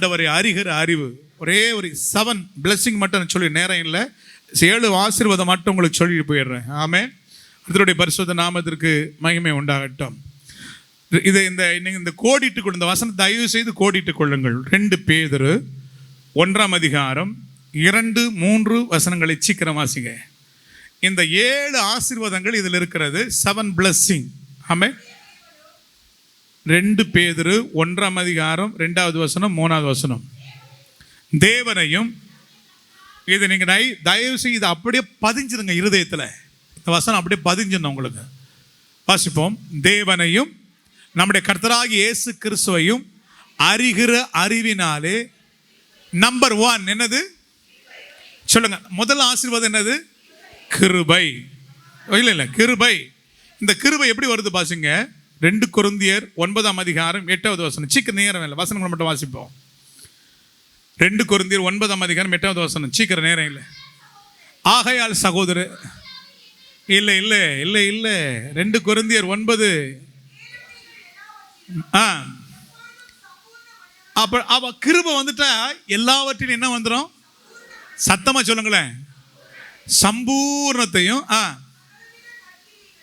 ஆண்டவரை அறிகிற அறிவு. ஒரே ஒரு செவன் blessing மட்டும் நான் சொல்லி நேரம் இல்லை. ஏழு ஆசீர்வாதம் மட்டும் உங்களுக்கு சொல்லி போயிடுறேன். ஆமே அதனுடைய பரிசுத்த நாமத்திற்கு மகிமை உண்டாகட்டும். இதை இந்த நீங்கள் இந்த கோடிட்டு கொண்டு இந்த வசனம் தயவு செய்து கோடிட்டு கொள்ளுங்கள். ரெண்டு பேதரு ஒன்றாம் அதிகாரம் இரண்டு மூன்று வசனங்களை சீக்கிரம் வாசிங்க. இந்த ஏழு ஆசீர்வாதங்கள் இதில் இருக்கிறது. செவன் பிளஸ்ஸிங் ஆமே ரெண்டு பேதரு ஒன்றாம் அதிகாரம் ரெண்டாவது வசனம் மூணாவது வசனம். தேவனையும் இது நீங்கள் டை தயவு செய்து இதை அப்படியே பதிஞ்சிருங்க இருதயத்தில். இந்த வசனம் அப்படியே பதிஞ்சிடணும் உங்களுக்கு. வாசிப்போம். தேவனையும் நம்முடைய கர்த்தராகி இயேசு கிறிஸ்துவையும் அறிகிற அறிவினாலே நம்பர் ஒன் என்னது? சொல்லுங்க. முதல் ஆசீர்வாதம் என்னது? கிருபை. இல்லை இல்லை கிருபை. இந்த கிருபை எப்படி வருது பாசுங்க ரெண்டு கொருந்தியர் ஒன்பதாம் அதிகாரம் எட்டாவது வசனம். சீக்கிரம் நேரம் இல்லை வசனங்களை மட்டும் வாசிப்போம். ரெண்டு கொருந்தியர் ஒன்பதாம் அதிகாரம் எட்டாவது வசனம். சீக்கிரம் நேரம் இல்லை. ஆகையால் சகோதரர் இல்லை இல்லை இல்லை இல்லை. ரெண்டு கொருந்தியர் ஒன்பது. ஆ. அப்ப அவ கிருபை வந்துட்டா எல்லாவற்றிலும் என்ன வந்துடும் சத்தமா சொல்லுங்களேன். சம்பூர்ணத்தையும் ஆ.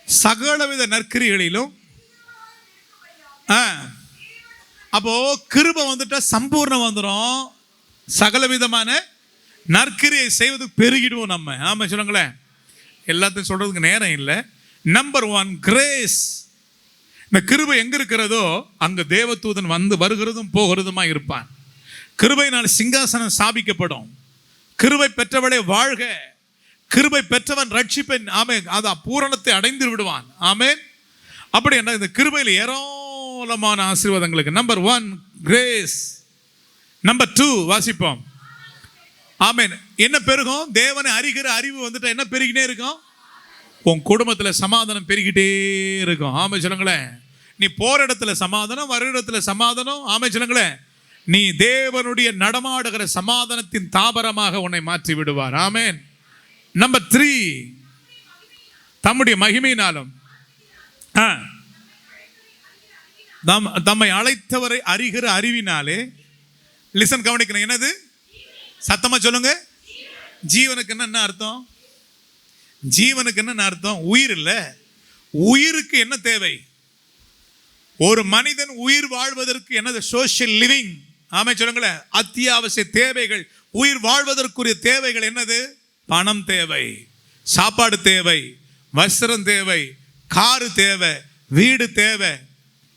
சகலவித நற்கிரிகளிலும் அப்போ கிருபை வந்துட்டா சம்பூர்ணம் வந்துடும் சகலவிதமான நற்கிரியை செய்வதுக்கு பெருகிடுவோம் நம்ம. ஆமாம் சொல்லுங்களேன் எல்லாத்தையும் சொல்கிறதுக்கு நேரம் இல்லை. நம்பர் ஒன் கிரேஸ் இந்த கிருபை எங்க இருக்கிறதோ அங்க தேவதூதன் வந்து வருகிறதும் போகிறதுமா இருப்பான். கிருபையினால் சிங்காசனம் ஸ்தாபிக்கப்படும் கிருபை பெற்றவளே வாழ்க. கிருபை பெற்றவன் ரட்சிப்பன். ஆமே அது பூரணத்தை அடைந்து விடுவான். ஆமே அப்படி என்ன இந்த கிருபையில் ஏராளமான ஆசீர்வாதங்களுக்கு. Number one grace number two வாசிப்போம். ஆமேன் என்ன பெருகும்? தேவனை அறிகிற அறிவு வந்துட்டு என்ன பெருகினே இருக்கும்? உன் குடும்பத்தில் சமாதானம் பெருகிட்டே இருக்கும். ஆமை சொல்லுங்களேன் நீ போற இடத்துல சமாதானம் வர இடத்துல சமாதானம். ஆமை சொல்லுங்களேன் நீ தேவனுடைய நடமாடுகிற சமாதானத்தின் தாபரமாக உன்னை மாற்றி விடுவார். ஆமேன். நம்பர் த்ரீ தம்முடைய மகிமையினாலும் ஆ. தம் தம்மை அழைத்தவரை அறிகிற அறிவினாலே லிசன் கவனிக்கணும். என்னது? சத்தமாக சொல்லுங்க. ஜீவனுக்கு என்ன அர்த்தம்? ஜீவனுக்கு என்ன அர்த்தம்? உயிர் இல்லை. உயிருக்கு என்ன தேவை? ஒரு மனிதன் உயிர் வாழ்வதற்கு என்னது? சோஷியல் லிவிங் ஆமை சொல்லுங்களேன். அத்தியாவசிய தேவைகள். உயிர் வாழ்வதற்குரிய தேவைகள் என்னது? பணம் தேவை சாப்பாடு தேவை வஸ்திரம் தேவை காரு தேவை வீடு தேவை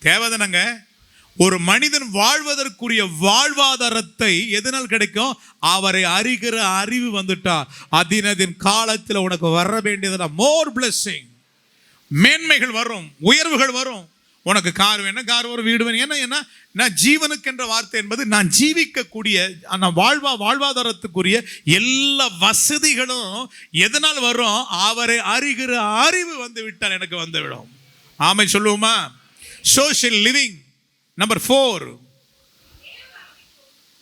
தேவைதானங்க ஒரு மனிதன் வாழ்வதற்குரிய வாழ்வாதாரத்தை எதனால் கிடைக்கும்? அவரை அறிகிற அறிவு வந்துட்டா. அதினதின் காலத்தில் உனக்கு வர வேண்டியதுனா மோர் பிளஸ்ஸிங் மேன்மைகள் வரும் உயர்வுகள் வரும். உனக்கு கார் வேணும் கார் வரும் வீடு வேணும். ஏன்னா என்ன? நான் ஜீவனுக்கு என்ற வார்த்தை என்பது நான் ஜீவிக்கக்கூடிய நான் வாழ்வா வாழ்வாதாரத்துக்குரிய எல்லா வசதிகளும் எதனால் வரும்? அவரை அறிகிற அறிவு வந்து விட்டால் எனக்கு வந்துவிடும் ஆமை சொல்லுவோமா? சோஷியல் லிவிங் நம்பர் ஃபோர்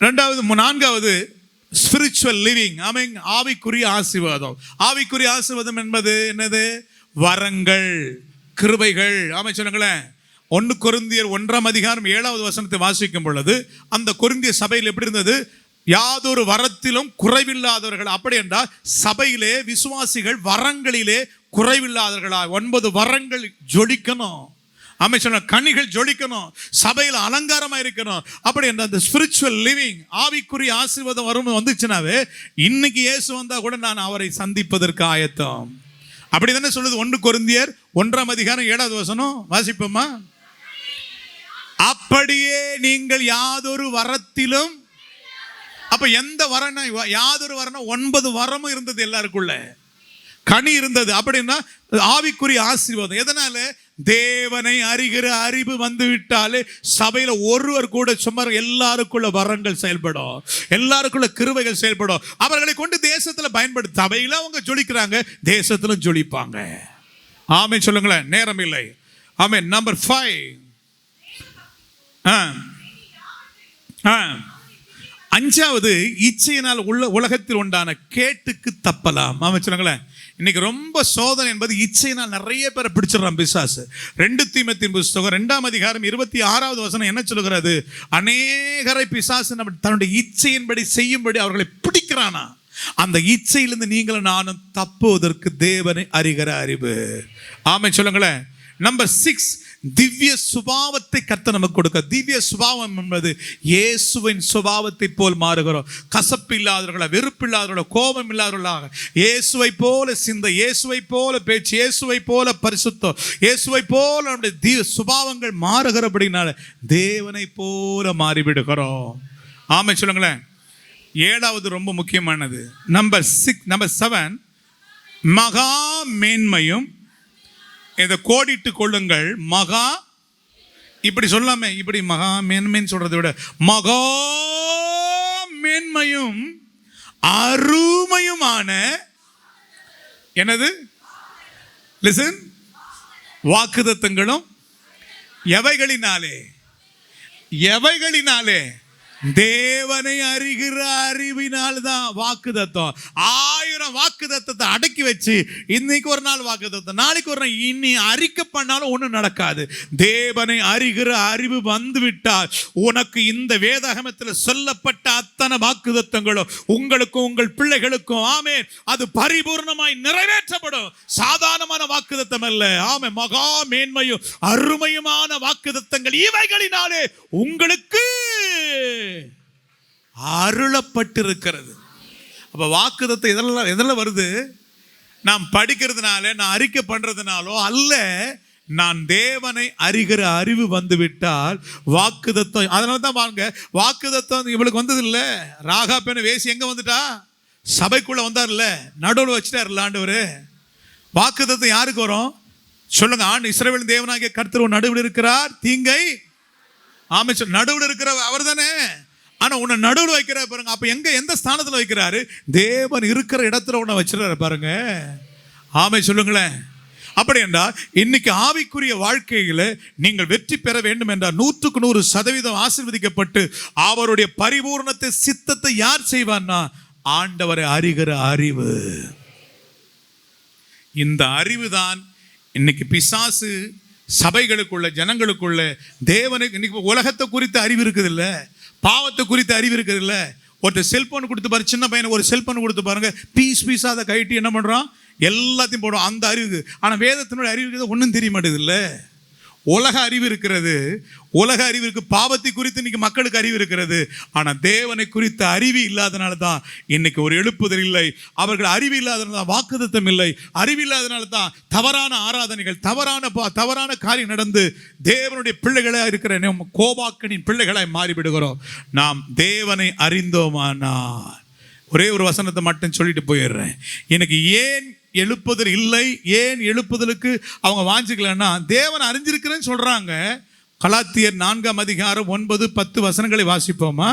ரெண்டாவது நான்காவது ஸ்பிரிச்சுவல் லிவிங் ஆமீன் ஆவிக்குரிய ஆசீர்வாதம். ஆவிக்குரிய ஆசீர்வாதம் என்பது என்னது? வரங்கள் கிருபைகள். ஆமை சொல்லுங்களேன். ஒன்று கொருந்தியர் ஒன்றாம் அதிகாரம் ஏழாவது வசனத்தை வாசிக்கும் பொழுது அந்த கொருந்திய சபையில் எப்படி இருந்தது? யாதொரு வரத்திலும் குறைவில்லாதவர்கள். அப்படி என்றால் சபையிலே விசுவாசிகள் வரங்களிலே குறைவில்லாதவர்களா ஒன்பது வரங்கள் ஜொலிக்கணும். ஆமை சொன்ன கனிகள் ஜொலிக்கணும் சபையில் அலங்காரமாக இருக்கணும். அப்படி என்ற அந்த ஸ்பிரிச்சுவல் லிவிங் ஆவிக்குரிய ஆசீர்வாதம் வரும் வந்துச்சுனாவே இன்னைக்கு இயேசு வந்தால் கூட நான் அவரை சந்திப்பதற்கு ஆயத்தம். அப்படி தானே சொல்லுது ஒன்று கொருந்தியர் ஒன்றாம் அதிகாரம் ஏழாவது வசனம் வாசிப்போமா? அப்படியே நீங்கள் யாதொரு வரத்திலும் அப்ப எந்த வரனா யாதொரு வரனா ஒன்பது வரமும் இருந்தது எல்லாருக்குள்ள. கனி இருந்தது. அப்படின்னா ஆவிக்குரிய ஆசீர்வாதம். எதனால? தேவனை அறிகிற அறிவு வந்து விட்டாலே சபையில ஒருவர் கூட சும்மா எல்லாருக்குள்ள வரங்கள் செயல்படும். எல்லாருக்குள்ள கிருவைகள் செயல்படும். அவர்களை கொண்டு தேசத்துல பயன்படுத்த சபையில அவங்க ஜொலிக்கிறாங்க தேசத்திலும் ஜொலிப்பாங்க. ஆமே சொல்லுங்களேன். நேரம் இல்லை. ஆமே நம்பர் ஃபைவ் ஆ. ஆ. அஞ்சாவது இச்சையினால் உள்ள உலகத்தில் உண்டான கேட்டுக்கு தப்பலாம். ஆமா சொல்லுங்களேன். இன்னைக்கு ரொம்ப சோதனை என்பது இச்சையினால் நிறைய பேரை பிடிச்சிடறான் பிசாசு. ரெண்டு தீமத்தின் புஸ்தகம் ரெண்டாம் அதிகாரம் இருபத்தி ஆறாவது வசனம் என்ன சொல்லுகிறது? அநேகரை பிசாசு நம்ம தன்னுடைய இச்சையின்படி செய்யும்படி அவர்களை பிடிக்கிறானா? அந்த இச்சையிலிருந்து நீங்களும் நானும் தப்புவதற்கு தேவனை அறிகிற அறிவு. ஆமை சொல்லுங்களேன். நம்பர் சிக்ஸ் திவ்ய சுபாவத்தை கத்த நமக்கு கொடுக்க திவ்ய சுபாவம் என்பது இயேசுவின் சுபாவத்தை போல் மாறுகிறோம். கசப்பு இல்லாதவர்களா வெறுப்பு இல்லாதவர்களா கோபம் இல்லாதவர்களாக இயேசுவை போல சிந்த இயேசுவை போல பேச்சு இயேசுவை போல பரிசுத்தம் இயேசுவை போல நம்முடைய தீ சுபாவங்கள் மாறுகிறபடினால தேவனை போல மாறிவிடுகிறோம். ஆமை சொல்லுங்களேன். ஏழாவது ரொம்ப முக்கியமானது. நம்பர் சிக்ஸ் நம்பர் செவன் மகா மேன்மையும் இதை கோடிட்டு கொள்ளுங்கள். மகா இப்படி சொல்லாமே இப்படி மகா மேன்மைன்னு சொல்றதை விட மகா மேன்மையும் அருமையுமான என்னது? லிசன் வாக்குதத்தங்களும் எவைகளினாலே? எவைகளினாலே? தேவனை அறிகிற அறிவினால் தான் வாக்கு தத்துவம் ஆயிரம் வாக்கு தத்துவத்தை அடக்கி வச்சு இன்னைக்கு ஒரு நாள் வாக்கு தத்துவம் நாளைக்கு ஒரு நாள். இனி அறிக்கை பண்ணாலும் ஒன்றும் நடக்காது. தேவனை அறிகிற அறிவு வந்து விட்டால் உனக்கு இந்த வேதாகமத்தில் சொல்லப்பட்ட அத்தனை வாக்கு தத்துவங்களும் உங்களுக்கும் உங்கள் பிள்ளைகளுக்கும் ஆமே அது பரிபூர்ணமாய் நிறைவேற்றப்படும். சாதாரணமான வாக்குதத்தம் அல்ல ஆமே மகா மேன்மையும் அருமையுமான வாக்குதத்தங்கள் இவைகளினாலே உங்களுக்கு அருளப்பட்டிருக்கிறது. அப்போ வாக்குதத்தை இதெல்லாம் எதில் வருது? நாம் படிக்கிறதுனால நான் அறிக்கை பண்ணுறதுனாலோ அல்ல நான் தேவனை அறிகிற அறிவு வந்துவிட்டால் வாக்குதத்தம் அதனால தான் வாங்க வாக்குதத்தம் இவளுக்கு வந்தது இல்லை ராகா பெண்ணு வேசி எங்கே வந்துட்டா? சபைக்குள்ளே வந்தார்ல. நடுவில் வச்சுட்டார்ல ஆண்டவர். வாக்குதத்தம் யாருக்கு வரும்? சொல்லுங்க ஆண்டு இஸ்ரவேல் தேவனாகிய கர்த்தர் நடுவில் இருக்கிறார். தீங்கை ஆமை சொல் நடுவில் இருக்கிற அவர் தானே ஆனால் உன்னை நடுவில் வைக்கிற பாருங்க அப்போ எங்கே எந்த ஸ்தானத்தில் வைக்கிறாரு? தேவன் இருக்கிற இடத்துல உன்னை வச்சிருக்காரு பாருங்க. ஆமை சொல்லுங்களேன். அப்படி என்றால் இன்னைக்கு ஆவிக்குரிய வாழ்க்கையில் நீங்கள் வெற்றி பெற வேண்டும் என்றால் நூற்றுக்கு நூறு சதவீதம் ஆசிர்வதிக்கப்பட்டு அவருடைய பரிபூர்ணத்தை சித்தத்தை யார் செய்வார்னா ஆண்டவரை அறிகிற அறிவு. இந்த அறிவு தான் இன்னைக்கு பிசாசு சபைகளுக்குள்ள ஜனங்களுக்குள்ள தேவனுக்கு இன்னைக்கு உலகத்தை குறித்த அறிவு இருக்குது இல்லை பாவத்தை குறித்த அறிவு இருக்குது இல்லை ஒருத்தர் செல்போன் கொடுத்து பாரு சின்ன பையனை ஒரு செல்போன் கொடுத்து பாருங்க பீஸ் பீஸாக அதை கைட்டு என்ன பண்ணுறான் எல்லாத்தையும் போடுவோம் அந்த அறிவு ஆனால் வேதத்தினுடைய அறிவு ஒன்றும் தெரிய மாட்டேது இல்லை? உலக அறிவு இருக்கிறது. உலக அறிவு இருக்கு பாவத்தை குறித்து இன்னைக்கு மக்களுக்கு அறிவு இருக்கிறது. ஆனால் தேவனை குறித்த அறிவு இல்லாதனால தான் இன்னைக்கு ஒரு எழுப்புதல் இல்லை. அவர்கள் அறிவு இல்லாதனால தான் வாக்குதத்தம் இல்லை. அறிவு இல்லாதனால தான் தவறான ஆராதனைகள் தவறான பா- தவறான காரியம் நடந்து தேவனுடைய பிள்ளைகளாக இருக்கிற கோபாக்கனின் பிள்ளைகளாய் மாறிவிடுகிறோம். நாம் தேவனை அறிந்தோமானா ஒரே ஒரு வசனத்தை மட்டும் சொல்லிட்டு போயிடுறேன். எனக்கு ஏன் எழுப்புதல் இல்லை. ஏன் எழுப்புதலுக்கு அவங்க வாஞ்சிக்கலன்னா தேவன் அறிஞ்சிருக்கிறேன்னு சொல்றாங்க. கலாத்தியர் நான்காம் அதிகாரம் ஒன்பது பத்து வசனங்களை வாசிப்போமா?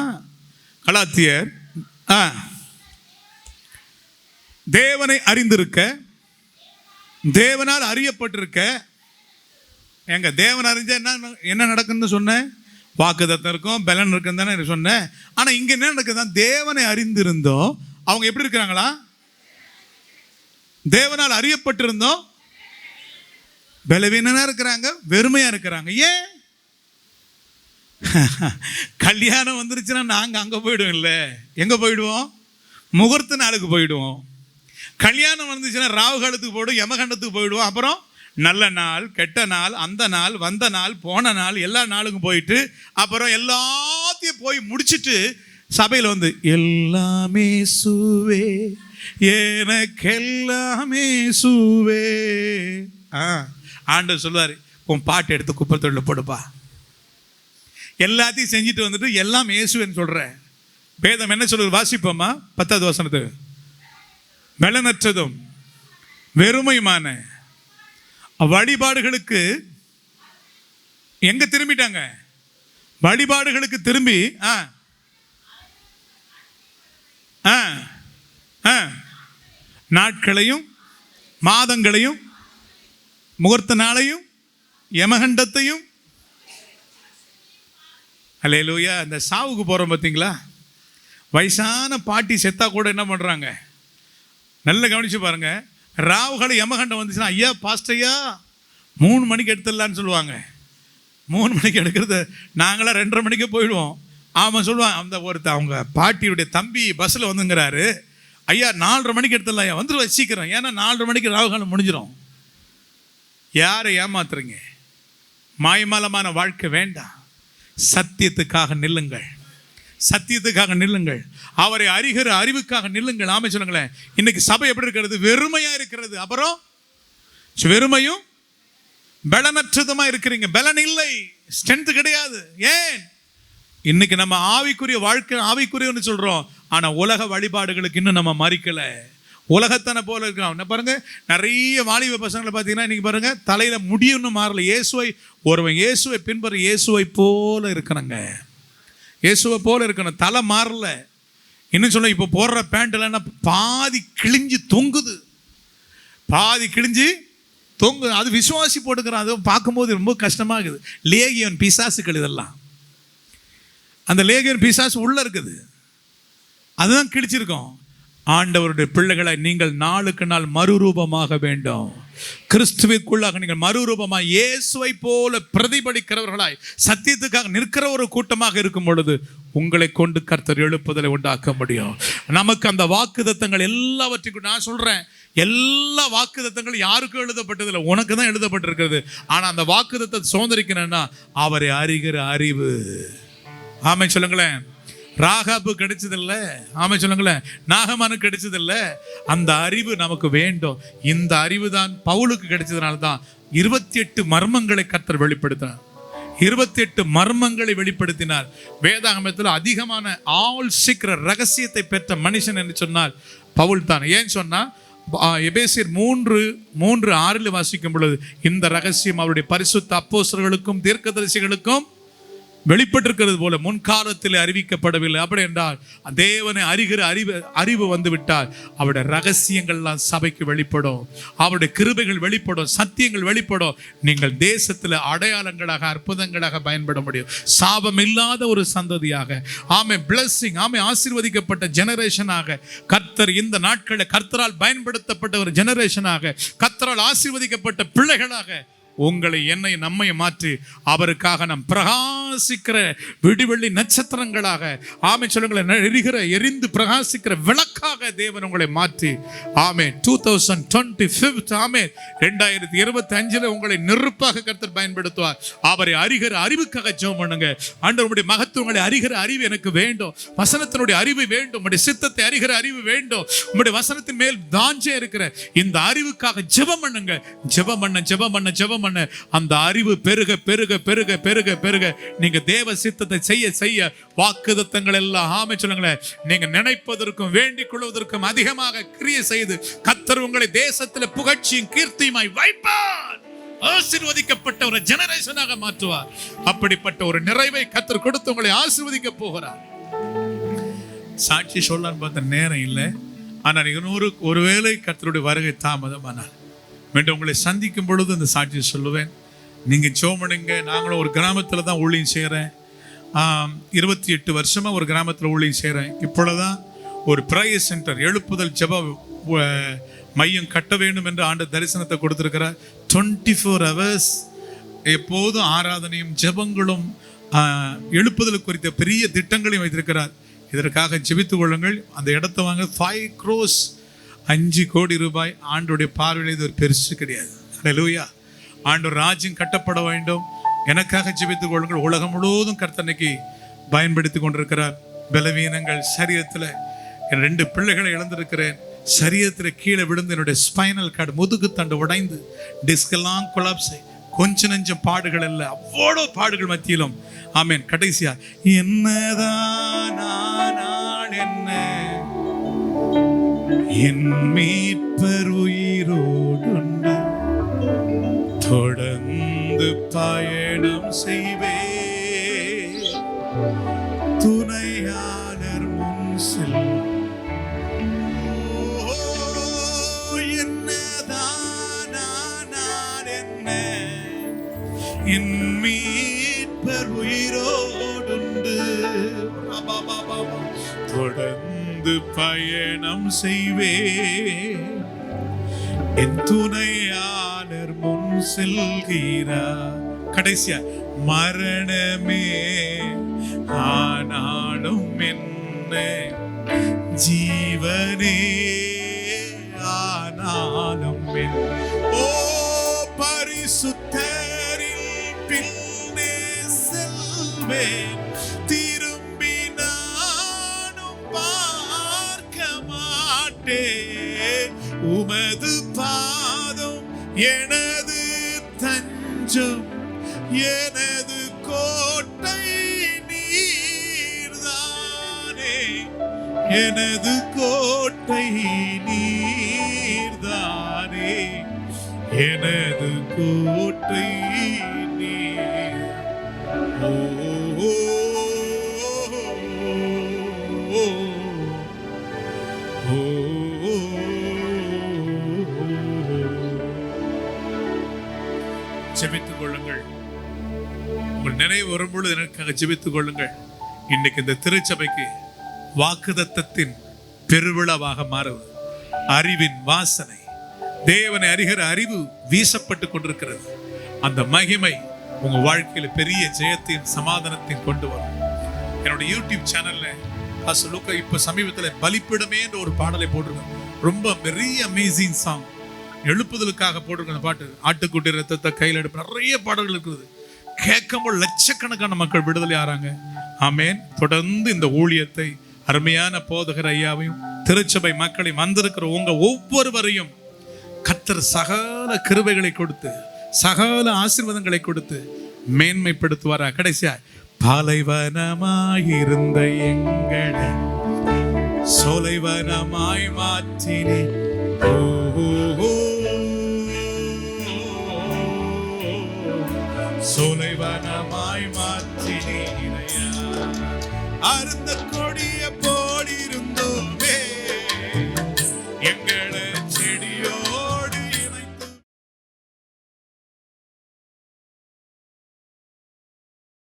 கலாத்தியர் ஆ. தேவனை அறிந்திருக்க தேவனால் அறியப்பட்டிருக்க எங்க தேவன் அறிஞ்சா என்ன என்ன நடக்குன்னு சொன்னேன் வாக்குதத்தம் இருக்கும் பலன் இருக்குன்னு தானே சொன்னேன் ஆனால் இங்கே என்ன நடக்குதுன்னா தேவனை அறிந்திருந்தோம். அவங்க எப்படி இருக்கிறாங்களா? தேவனால் அறியப்பட்டிருந்தோம். பலவீனனா இருக்கிறாங்க வெறுமையா இருக்கிறாங்க. ஏன்? கல்யாணம் வந்துருச்சுன்னா நாங்கள் அங்கே போயிடுவோம் இல்லை எங்கே போயிடுவோம்? முகூர்த்த நாளுக்கு போயிடுவோம். கல்யாணம் வந்துச்சுன்னா ராவு காலத்துக்கு போயிடும் யமகண்டத்துக்கு போயிடுவோம். அப்புறம் நல்ல நாள் கெட்ட நாள் அந்த நாள் வந்த நாள் போன நாள் எல்லா நாளுக்கும் போயிட்டு அப்புறம் எல்லாத்தையும் போய் முடிச்சிட்டு சபையில் வந்து எல்லாமே சுவே எனக்கெல்லாமே சுவே. ஆ ஆண்டவர் சொல்லுவார் உன் பாட்டு எடுத்து குப்பை தொழில் போடுப்பா. எல்லாத்தையும் செஞ்சுட்டு வந்துட்டு எல்லாம் இயேசுவேன்னு சொல்கிறேன் வேதம் என்ன சொல்லுது? வாசிப்போமா? பத்தாவது வசனத்து. பலனற்றதும் வெறுமையுமான வழிபாடுகளுக்கு எங்கே திரும்பிட்டாங்க? வழிபாடுகளுக்கு திரும்பி ஆ ஆ ஆ. நாட்களையும் மாதங்களையும் முகூர்த்த நாளையும் யமகண்டத்தையும். அல்லேலூயா இந்த சாவுக்கு போகிறோம் பார்த்தீங்களா வயசான பாட்டி செத்தா கூட என்ன பண்ணுறாங்க நல்லா கவனிச்சு பாருங்க. ராவுகளை யமகண்டம் வந்துச்சுன்னா ஐயா பாஸ்டையா மூணு மணிக்கு எடுத்துடலான்னு சொல்லுவாங்க. மூணு மணிக்கு எடுக்கிறது நாங்களாம் ரெண்டரை மணிக்கு போயிடுவோம். அவன் சொல்லுவான் அந்த ஒருத்த அவங்க பாட்டியுடைய தம்பி பஸ்ஸில் வந்துங்கிறாரு. ஐயா நாலரை மணிக்கு எடுத்துடலாம் ஐயா. வந்துருவா சீக்கிரம். ஏன்னா நாலரை மணிக்கு ராகுகாலம் முடிஞ்சிடும் யாரை ஏமாத்துறீங்க? மாயமாலமான வாழ்க்கை வேண்டாம். சத்தியத்துக்காக நில்லுங்கள். சத்தியத்துக்காக நில்லுங்கள். அவரை அறிகிற அறிவுக்காக நில்லுங்கள். ஆமை சொல்லுங்களேன் இன்னைக்கு சபை எப்படி இருக்கிறது? வெறுமையாக இருக்கிறது. அப்புறம் வெறுமையும் பலனற்றதுமா இருக்கிறீங்க. பலன் இல்லை. ஸ்ட்ரென்த் கிடையாது. ஏன்? இன்னைக்கு நம்ம ஆவிக்குரிய வாழ்க்கை ஆவிக்குரியன்னு சொல்கிறோம் ஆனால் உலக வழிபாடுகளுக்கு இன்னும் நம்ம மறிக்கலை. உலகத்தனை போல இருக்கிறோம். என்ன பாருங்கள் நிறைய வாலிப பசங்களை பார்த்தீங்கன்னா இன்றைக்கி பாருங்கள் தலையில் முடியும்னு மாறல. இயேசுவை ஒருவன் இயேசுவை பின்பற்ற இயேசுவை போல இருக்கணுங்க. இயேசுவை போல இருக்கணும். தலை மாறல. இன்னும் சொல்ல இப்போ போடுற பேண்ட்லாம் பாதி கிழிஞ்சு தொங்குது. பாதி கிழிஞ்சு தொங்கு அது விசுவாசி போட்டுக்கிறான். அது பார்க்கும்போது ரொம்ப கஷ்டமாகுது. லேகியன் பிசாசுக்கள் இதெல்லாம். அந்த லேகியன் பிசாசு உள்ளே இருக்குது. அதுதான் கிழிச்சிருக்கோம். ஆண்டவருடைய பிள்ளைகளை நீங்கள் நாளுக்கு நாள் மறுரூபமாக வேண்டும். கிறிஸ்துவிற்குள்ளாக நீங்கள் மறுரூபமாக இயேசுவை போல பிரதிபலிக்கிறவர்களாய் சத்தியத்துக்காக நிற்கிற ஒரு கூட்டமாக இருக்கும் பொழுது உங்களை கொண்டு கர்த்தர் எழுப்புதலை உண்டாக்க முடியும். நமக்கு அந்த வாக்குதத்தங்கள் எல்லாவற்றையும் நான் சொல்கிறேன் எல்லா வாக்குதத்தங்களும் யாருக்கும் எழுதப்பட்டதில்லை. உனக்கு தான் எழுதப்பட்டிருக்கிறது. ஆனால் அந்த வாக்குதத்தை சுதந்திரிக்கணும்னா அவரை அறிகிற அறிவு. ஆமை சொல்லுங்களேன். ராகாபு கிடைச்சதில்ல. ஆமை சொல்லுங்களேன். நாகமானு கிடைச்சதில்ல. அந்த அறிவு நமக்கு வேண்டும். இந்த அறிவு தான் பவுலுக்கு கிடைச்சதுனால தான் இருபத்தி எட்டு மர்மங்களை கத்தர் வெளிப்படுத்தினார். இருபத்தி எட்டு மர்மங்களை வெளிப்படுத்தினார். வேதாகமத்தில் அதிகமான ஆள் சீக்கிர ரகசியத்தை பெற்ற மனுஷன் என்று சொன்னால் பவுல் தான். ஏன் சொன்னால் எபேசியர் மூன்று மூன்று ஆறில் வாசிக்கும் பொழுது இந்த ரகசியம் அவருடைய பரிசுத்த அப்போசர்களுக்கும் தீர்க்கதரிசிகளுக்கும் வெளிப்பட்டிருக்கிறது போல முன்காலத்தில் அறிவிக்கப்படவில்லை. அப்படி என்றால் தேவனை அறிகிற அறிவு அறிவு வந்து விட்டால் அவருடைய ரகசியங்கள்லாம் சபைக்கு வெளிப்படும். அவருடைய கிருபைகள் வெளிப்படும். சத்தியங்கள் வெளிப்படும். நீங்கள் தேசத்தில் அடையாளங்களாக அற்புதங்களாக பயன்பட முடியும். சாபம் இல்லாத ஒரு சந்ததியாக ஆமை பிளஸ்ஸிங் ஆமை ஆசீர்வதிக்கப்பட்ட ஜெனரேஷனாக கர்த்தர் இந்த நாட்களில் கர்த்தரால் பயன்படுத்தப்பட்ட ஒரு ஜெனரேஷனாக கர்த்தரால் ஆசீர்வதிக்கப்பட்ட பிள்ளைகளாக உங்களை என்னை நம்மை மாற்றி அவருக்காக நாம் பிரகாசிக்கிற விடுவெள்ளி நட்சத்திரங்களாக ஆமை சொல்லுங்களேன் எரிகிற எரிந்து பிரகாசிக்கிற விளக்காக தேவன் உங்களை மாற்றி. ஆமே டூ தௌசண்ட் டுவெண்ட்டி ஃபிஃப்த் ஆமே ரெண்டாயிரத்தி இருபத்தி அஞ்சுல உங்களை நெருப்பாக கருத்து பயன்படுத்துவார். அவரை அறிகிற அறிவுக்காக ஜோம் பண்ணுங்க. ஆண்டவருடைய மகத்துவங்களை அறிகிற அறிவு எனக்கு வேண்டும். வசனத்தினுடைய அறிவு வேண்டும். உங்களுடைய சித்தத்தை அறிகிற அறிவு வேண்டும். உங்களுடைய வசனத்தின் மேல் தாஞ்சே இருக்கிற இந்த அறிவுக்காக ஜெபம் பண்ணுங்க. ஜெபம் பண்ண ஜெபம் பண்ண ஜெபம் பண்ண அந்த அறிவு பெருக பெருக பெருக பெருக பெருக. நீங்க தேவ சித்தத்தை செய்ய செய்ய வாக்குதத்தங்கள் எல்லாம் ஆமை சொல்லுங்களேன் நீங்க நினைப்பதற்கும் வேண்டிக் கொள்வதற்கும் அதிகமாக கிரிய செய்து கத்தர் உங்களை தேசத்துல புகழ்ச்சியும் கீர்த்தியுமாய் வைப்பார். ஆசிர்வதிக்கப்பட்ட ஒரு ஜெனரேஷனாக மாற்றுவார். அப்படிப்பட்ட ஒரு நிறைவை கத்தர் கொடுத்து உங்களை ஆசீர்வதிக்க போகிறார். சாட்சி சொல்லலான்னு பார்த்த நேரம் இல்லை. ஆனால் இன்னொரு ஒருவேளை கத்தருடைய வருகை தாமதமானால் மீண்டும் உங்களை சந்திக்கும் பொழுது இந்த சாட்சியை சொல்லுவேன். நீங்கள் சோமனுங்க நாங்களும் ஒரு கிராமத்தில் தான் ஊழியம் செய்கிறேன் இருபத்தி எட்டு வருஷமாக ஒரு கிராமத்தில் ஊழியம் செய்கிறேன் இப்பொழுதான் ஒரு ப்ரேயர் சென்டர் எழுப்புதல் ஜெப மையம் கட்ட வேண்டும் என்று ஆண்டு தரிசனத்தை கொடுத்துருக்கிறார். டுவெண்ட்டி ஃபோர் ஹவர்ஸ் எப்போதும் ஆராதனையும் ஜெபங்களும் எழுப்புதல் குறித்த பெரிய திட்டங்களையும் வைத்திருக்கிறார். இதற்காக ஜெபித்துக் கொள்ளுங்கள். அந்த இடத்த வாங்க ஃபைவ் க்ரோஸ் அஞ்சு கோடி ரூபாய் ஆண்டுடைய பார்வையில் இது ஒரு பெருசு கிடையாது. லூயா ஆண்டு ராஜ்யம் கட்டப்பட வேண்டும். எனக்காக ஜெபித்துக் கொள்ளுங்கள். உலகம் முழுவதும் கர்த்தனைக்கு பயன்படுத்தி கொண்டிருக்கிறார். பலவீனங்கள் சரீரத்தில் என் ரெண்டு பிள்ளைகளை இழந்திருக்கிறேன். சரீரத்தில் கீழே விழுந்து என்னுடைய ஸ்பைனல் கார்டு முதுகு தண்டு உடைந்து டிஸ்கெல்லாம் கொலாப்ஸ் கொஞ்ச நெஞ்சம் பாடுகள் இல்லை. அவ்வளோ பாடுகள் மத்தியிலும். ஆமேன். கடைசியா என்னதான் நான் என்ன? என் மீட்பர் உயிரோடுண்டு. தொடர்ந்து பயணம் செய்வே துணையா தொடர்ந்து பயணம் செய்வே என் துணையாளர் முன் செல்கிறார். கடைசியா மரணமே ஆனாலும் என்ன? ஜீவனே ஆனாலும் என் ஓ பரிசுத்தரில் பின்னே செல்வேன். எனது தஞ்சம் எனது கோட்டை நீர்தானே? எனது கோட்டை நீர்தானே? எனது கோட்டை நீர் ஓ, ஓ, உங்கள் நினைவு வரும்பொழுது எனக்காக ஜெபித்துக் கொள்ளுங்கள். இன்னைக்கு இந்த திருச்சபைக்கு வாக்குதத்தத்தின் பெருவிழாவாக மாறுவது அறிவின் வாசனை தேவனை அறிகிற அறிவு வீசப்பட்டு கொண்டிருக்கிறது. அந்த மகிமை உங்க வாழ்க்கையில பெரிய ஜெயத்தையும் சமாதானத்தையும் கொண்டு வரும். என்னோட யூடியூப் சேனல்ல பாஸ்டர் இப்ப சமீபத்துல பலிப்பிடமே என்ற ஒரு பாடலை போட்டிருக்கேன். ரொம்ப பெரிய அமேசிங் சாங் எழுப்புதலுக்காக போட்டிருக்க பாட்டு ஆட்டுக்குட்டி ரத்தத்தை கையில் எடுப்பு நிறைய பாடல்கள் இருக்குது. கேட்கும்போது லட்சக்கணக்கான மக்கள் விடுதலை ஆறாங்க. ஆமேன். தொடர்ந்து இந்த ஊழியத்தை அருமையான போதகர் ஐயாவையும் திருச்சபை மக்களையும் வந்திருக்கிற உங்க ஒவ்வொருவரையும் கத்தர் சகல கிருவைகளை கொடுத்து சகல ஆசீர்வாதங்களை கொடுத்து மேன்மைப்படுத்துவாரா? கடைசியா பாலைவனமாயிருந்த எங்களை சோலைவனமாய் மாற்றினே ஓ, அருந்த கொடிய போ